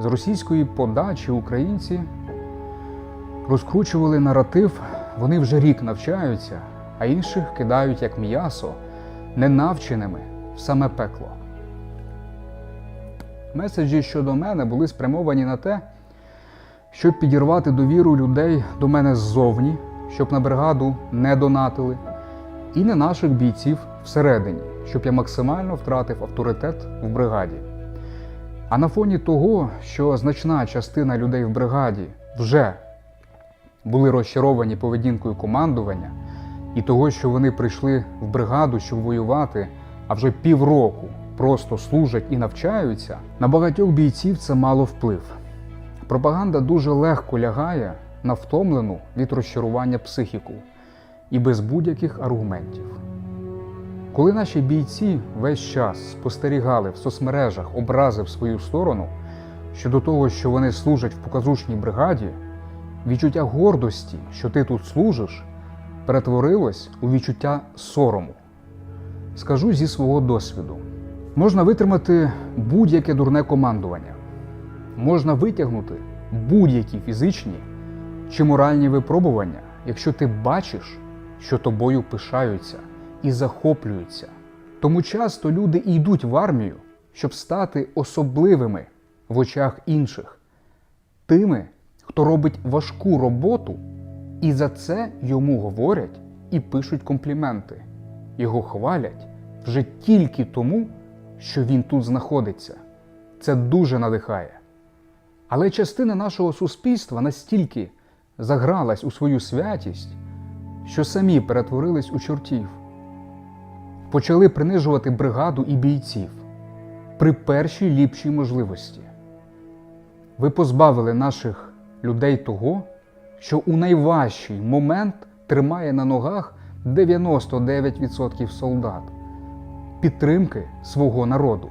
З російської подачі українці розкручували наратив, вони вже рік навчаються, а інших кидають як м'ясо, ненавченими в саме пекло. Меседжі щодо мене були спрямовані на те, щоб підірвати довіру людей до мене ззовні, щоб на бригаду не донатили, і на наших бійців всередині, щоб я максимально втратив авторитет в бригаді. А на фоні того, що значна частина людей в бригаді вже були розчаровані поведінкою командування, і того, що вони прийшли в бригаду, щоб воювати, а вже півроку просто служать і навчаються, на багатьох бійців це мало вплив. Пропаганда дуже легко лягає на втомлену від розчарування психіку і без будь-яких аргументів. Коли наші бійці весь час спостерігали в соцмережах образи в свою сторону щодо того, що вони служать в показушній бригаді, відчуття гордості, що ти тут служиш, перетворилось у відчуття сорому. Скажу зі свого досвіду: можна витримати будь-яке дурне командування, можна витягнути будь-які фізичні чи моральні випробування, якщо ти бачиш, що тобою пишаються і захоплюються. Тому часто люди і йдуть в армію, щоб стати особливими в очах інших, тими, хто робить важку роботу, і за це йому говорять і пишуть компліменти. Його хвалять вже тільки тому, що він тут знаходиться. Це дуже надихає. Але частина нашого суспільства настільки загралась у свою святість, що самі перетворились у чортів, почали принижувати бригаду і бійців при першій ліпшій можливості. Ви позбавили наших людей того, що у найважчий момент тримає на ногах 99% солдат підтримки свого народу.